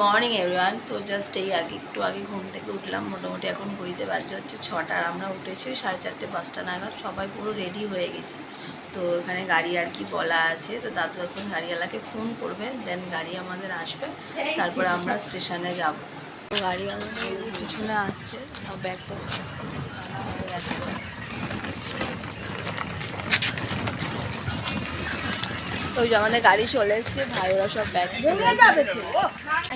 Morning everyone. তো just এই আগে একটু আগে ঘুম থেকে উঠলাম। মোটামুটি এখন ঘড়িতে বাজছে হচ্ছে ছটা। আর আমরা উঠেছি ওই সাড়ে চারটে পাঁচটা নাগাদ। সবাই পুরো রেডি হয়ে গেছি। তো এখানে গাড়ি আর কি বলা আছে। তো দাদু এখন গাড়িওয়ালাকে ফোন করবে। দেন গাড়ি আমাদের আসবে। তারপর আমরা স্টেশনে যাব। তো গাড়ি আমাদের পিছনে আসছে। ব্যাগটা গেছে। তো ওই যে আমাদের গাড়ি চলে এসছে। ভাই ওরা সব ব্যাগ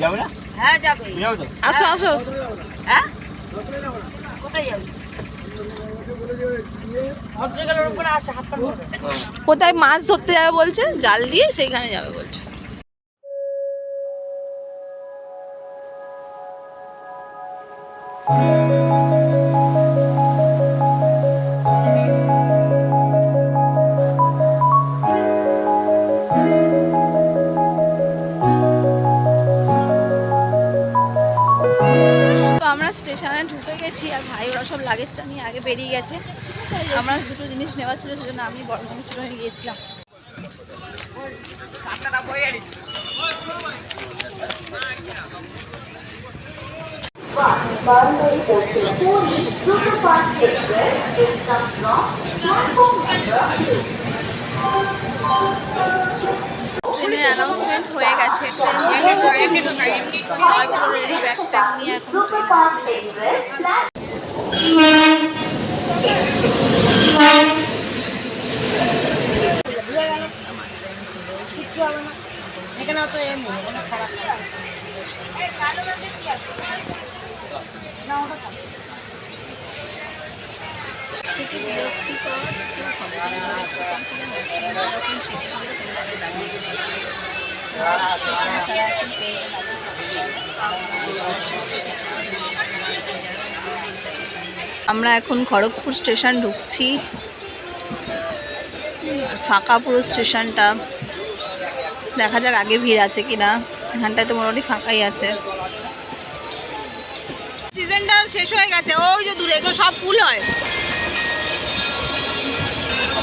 যাবে না? হ্যাঁ যাবে। তো আসো আসো। হ্যাঁ? কোথায় যাবে? কোথায় মাছ ধরতে যাবে বলছে? জাল দিয়ে সেইখানে যাবে বলছে। আমরা স্টেশনে ঢুকে গেছি আর ভাই, ওরা সব লাগেজটা নিয়ে আগে বেরিয়ে গেছে। আমরা দুটো জিনিস নেওয়ার ছিল, সেজন্য আমি বড় জিনিস হয়ে গিয়েছিলাম। Bombay Ocean অ্যানাউন্সমেন্ট হয়ে গেছে। ট্রেন সবাই পুরো রেডি ব্যাগ ট্যাগ নিয়ে এখন Superfast Express plat থেকে বিরক্তিকর আমরা এখন খড়গপুর স্টেশন ঢুকছি। ফাঁকা পুরো স্টেশনটা। দেখা যাক আগে ভিড় আছে কিনা। এখানটায় তো মোটামুটি ফাঁকাই আছে। সিজনটা শেষ হয়ে গেছে। ওই যে দূরে, এগুলো সব ফুল হয়।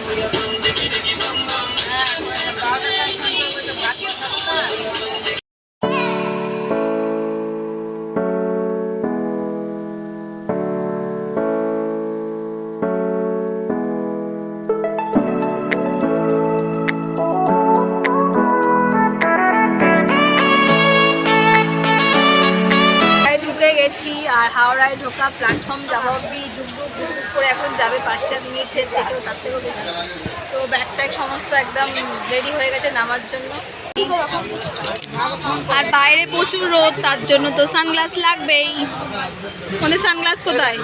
তেরা হাওড়ায় ঢোকা প্ল্যাটফর্ম যাওয়া অব্দি ডুবডুব ডুবডুব করে এখন যাবে পাঁচ সাত মিনিটের থেকেও, তার থেকেও বেশি। তো ব্যাগ ট্যাগ সমস্ত একদম রেডি হয়ে গেছে নামার জন্য। আর বাইরে প্রচুর রোদ, তার জন্য তো সানগ্লাস লাগবেই। মানে সানগ্লাস কোথায়?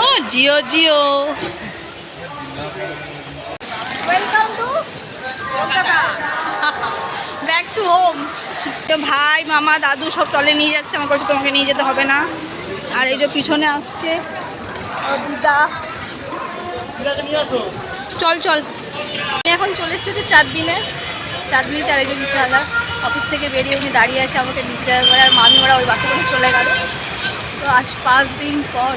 ও, জিও Jio. Welcome to back to home তো ভাই, মামা, দাদু সব টলে নিয়ে যাচ্ছে আমার কাছে তোমাকে নিয়ে যেতে হবে না। আর এই যে পিছনে আসছে দিদা চল চল। এখন চলে এসেছি চার দিনে চাঁদনিতে আরেকজন মিস্টার হালদার অফিস থেকে বেরিয়ে উনি দাঁড়িয়ে আছে আমাকে নিতে যাবে আর মামি ওরা ওই বাসে করে চলে গেল। তো আজ পাঁচ দিন পর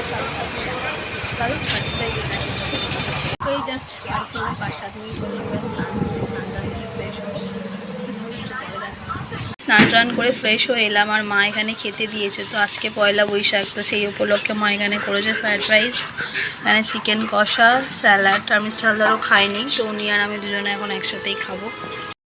তো এই জাস্ট বাসা থেকে স্নান স্নান ফ্রেশ স্নান টান করে ফ্রেশ হয়ে এলাম আর মা এখানে খেতে দিয়েছে। তো আজকে পয়লা বৈশাখ, তো সেই উপলক্ষে মা এখানে করেছে ফ্রায়েড রাইস এখানে চিকেন কষা স্যালাড আর মিস্টার হালদারও খাইনি তো উনি আর আমি দুজনে এখন একসাথেই খাব।